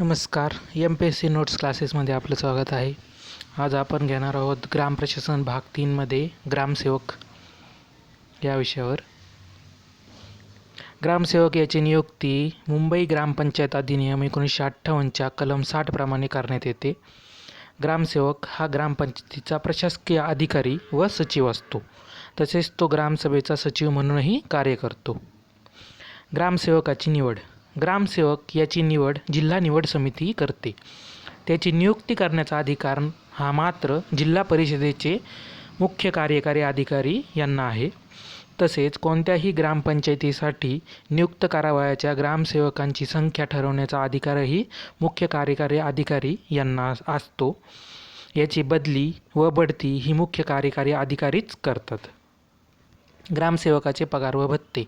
नमस्कार M P S C notes क्लासेसमध्ये आपलं स्वागत आहे. आज आपण घेणार आहोत ग्राम प्रशासन भाग तीनमध्ये ग्रामसेवक या विषयावर. ग्रामसेवक याची नियुक्ती मुंबई ग्रामपंचायत अधिनियम एकोणीसशे अठ्ठावन्नच्या कलम साठप्रमाणे करण्यात येते. ग्रामसेवक हा ग्रामपंचायतीचा प्रशासकीय अधिकारी व सचिव असतो. तसेच तो ग्रामसभेचा सचिव म्हणूनही कार्य करतो. ग्रामसेवकाची निवड. ग्रामसेवक याची निवड जिल्हा निवड समिती करते. त्याची नियुक्ती करण्याचा अधिकार हा मात्र जिल्हा परिषदेचे मुख्य कार्यकारी अधिकारी यांना आहे. तसेच कोणत्याही ग्रामपंचायतीसाठी नियुक्त करावयाच्या ग्रामसेवकांची संख्या ठरवण्याचा अधिकारही मुख्य कार्यकारी अधिकारी यांना असतो. याची बदली व बढती ही मुख्य कार्यकारी अधिकारीच करतात. ग्रामसेवकाचे पगार व भत्ते.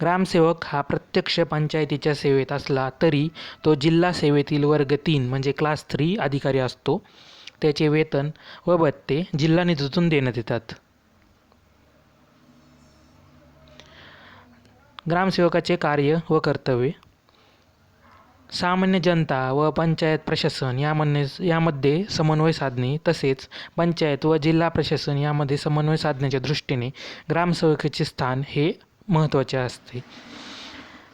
ग्रामसेवक हा प्रत्यक्ष पंचायतीच्या सेवेत असला तरी तो जिल्हा सेवेतील वर्ग तीन म्हणजे क्लास थ्री अधिकारी असतो. त्याचे वेतन व भत्ते जिल्हा निधीतून देण्यात येतात. ग्रामसेवकाचे कार्य व कर्तव्ये सामान्य जनता व पंचायत प्रशासन यामध्ये यामध्ये समन्वय साधणे तसेच पंचायत व जिल्हा प्रशासन यामध्ये समन्वय साधण्याच्या दृष्टीने ग्रामसेवकाचे स्थान हे महत्त्वाचे असते.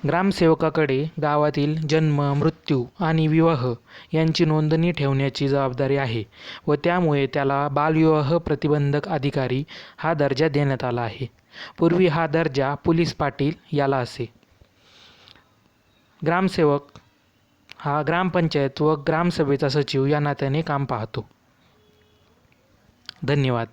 ग्रामसेवकाकडे गावातील जन्म मृत्यू आणि विवाह यांची नोंदणी ठेवण्याची जबाबदारी आहे व त्यामुळे त्याला बालविवाह प्रतिबंधक अधिकारी हा दर्जा देण्यात आला आहे. पूर्वी हा दर्जा पोलीस पाटील याला असे. ग्रामसेवक हा ग्रामपंचायत व ग्रामसभेचा सचिव या नात्याने काम पाहतो. धन्यवाद.